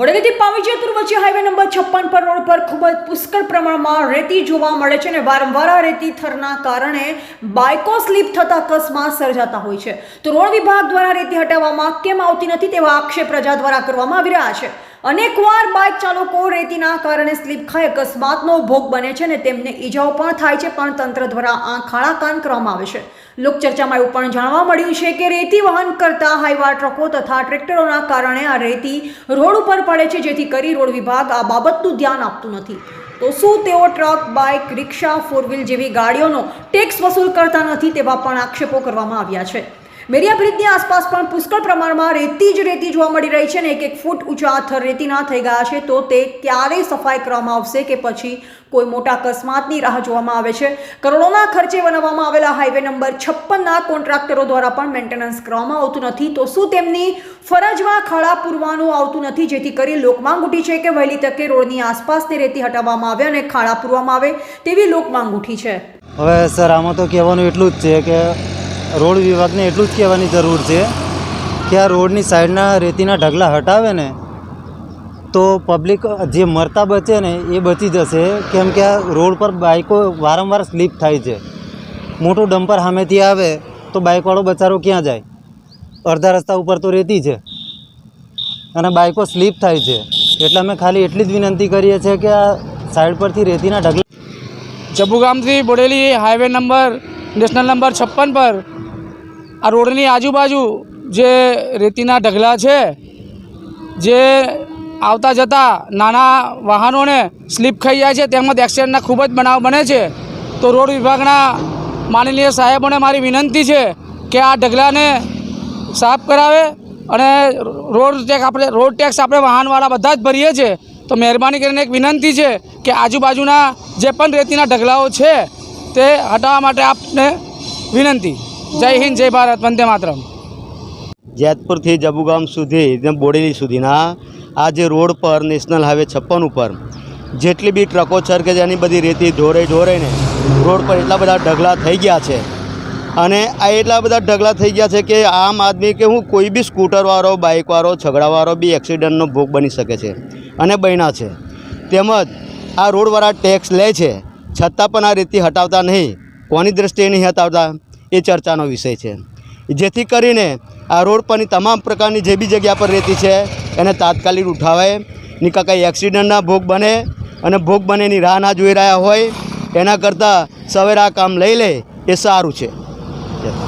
વડોદરાથી પાવી જેતુર વચ્ચે highway number છપ્પન પર રોડ પર ખૂબ જ પુષ્કળ પ્રમાણમાં રેતી જોવા મળે છે અને વારંવાર રેતી થરના કારણે બાઇકો સ્લીપ થતા અકસ્માત સર્જાતા હોય છે. તો રોડ વિભાગ દ્વારા રેતી હટાવવામાં કેમ આવતી નથી તેવા આક્ષેપ પ્રજા દ્વારા કરવામાં આવી રહ્યા છે. અનેકવાર બાઇક ચાલકો રેતીના કારણે સ્લીપ ખાઈ અકસ્માતનો ભોગ બને છે અને તેમને ઈજાઓ પણ થાય છે, પણ તંત્ર દ્વારા આંખ આડા કાન કરવામાં આવે છે. લોકચર્ચામાં એવું પણ જાણવા મળ્યું છે કે રેતી વહન કરતા હાઈવા ટ્રકો તથા ટ્રેક્ટરોના કારણે આ રેતી રોડ ઉપર પડે છે, જેથી કરી રોડ વિભાગ આ બાબતનું ધ્યાન આપતું નથી. તો શું તેઓ truck, bike, rickshaw four wheel જેવી ગાડીઓનો ટેક્સ વસૂલ કરતા નથી તેવા પણ આક્ષેપો કરવામાં આવ્યા છે. મેરિયા બ્રિજની આસપાસ પણ પુષ્કળ પ્રમાણમાં રેતી જ રેતી જોવા મળી રહી છે ને એક એક ફૂટ ઊંચા થર રેતીના થઈ ગયા છે. તો તે ક્યારે સફાઈ કરવામાં આવશે કે પછી કોઈ મોટા અકસ્માતની રાહ જોવામાં આવે છે? કરોડોના ખર્ચે બનાવવામાં આવેલા હાઈવે નંબર છપ્પનના કોન્ટ્રાક્ટરો દ્વારા પણ મેન્ટેનન્સ કરવામાં આવતું નથી. તો શું તેમની ફરજમાં ખાડા પૂરવાનું આવતું નથી? જેથી કરી લોકમાંગ ઉઠી છે કે વહેલી તકે રોડની આસપાસની રેતી હટાવવામાં આવે અને ખાડા પૂરવામાં આવે તેવી લોકમાંગ ઉઠી છે. હવે સર, આમાં તો કહેવાનું એટલું જ છે કે રોડ વિભાગને એટલું જ કહેવાની જરૂર છે કે આ રોડની સાઈડના રેતીના ઢગલા હટાવે ને તો પબ્લિક જે મરતા બચે ને એ બચી જશે. કેમ કે આ રોડ પર બાઇકો વારંવાર સ્લીપ થાય છે. મોટું ડમ્પર સામેથી આવે તો બાઇકવાળો બચારો ક્યાં જાય? અડધા રસ્તા ઉપર તો રેતી છે. અને બાઇકો સ્લીપ થાય છે. એટલે અમે ખાલી એટલી જ વિનંતી કરીએ છીએ કે આ સાઈડ પરથી રેતીના ઢગલા જબુગામથી Bodeli highway number, national number છપ્પન પર આ રોડની આજુબાજુ જે રેતીના ઢગલા છે, જે આવતા જતા નાના વાહનોને સ્લીપ ખાઈ જાય છે, તેમજ એક્સિડન્ટના ખૂબ જ બનાવ બને છે, તો રોડ વિભાગના માનનીય સાહેબોને મારી વિનંતી છે કે આ ઢગલાને સાફ કરાવે અને રોડ ટેક્સ આપણે, રોડ ટેક્સ આપણે વાહનવાળા બધા જ ભરીએ છીએ, તો મહેરબાની કરીને એક વિનંતી છે કે આજુબાજુના જે પણ રેતીના ઢગલાઓ છે, તે હટાવવા માટે આપને વિનંતી. જય હિન્દ, જય ભારત, વંદે માતરમ. જેતપુરથી જબુગામ સુધી બોડેલી સુધીના આ જે રોડ પર નેશનલ હાઈવે છપ્પન ઉપર જેટલી બી ટ્રકો છરકે જેની બધી રેતી ઢોરે ઢોરાઈને રોડ પર એટલા બધા ઢગલા થઈ ગયા છે. અને આ એટલા બધા ઢગલા થઈ ગયા છે કે આમ આદમી કે હું કોઈ બી સ્કૂટરવાળો, બાઇકવાળો છગડાવાળો બી એક્સિડન્ટનો ભોગ બની શકે છે અને બન્યા છે. તેમજ આ રોડવાળા ટેક્સ લે છે. છતાં પણ આ રેતી હટાવતા નહીં. કોની દ્રષ્ટિએ નહીં હટાવતા? એ ચર્ચાનો વિષય છે. જેથી કરીને આ રોડ પરની તમામ પ્રકારની જે બી જગ્યા પર રહેતી છે, એને તાત્કાલિક ઉઠાવાય. નીકા કંઈ એક્સિડન્ટના ભોગ બને અને ભોગ બનેની રાહ ના જોઈ રહ્યા હોય, એના કરતાં સવેરા કામ લઈ લે, એ સારું છે.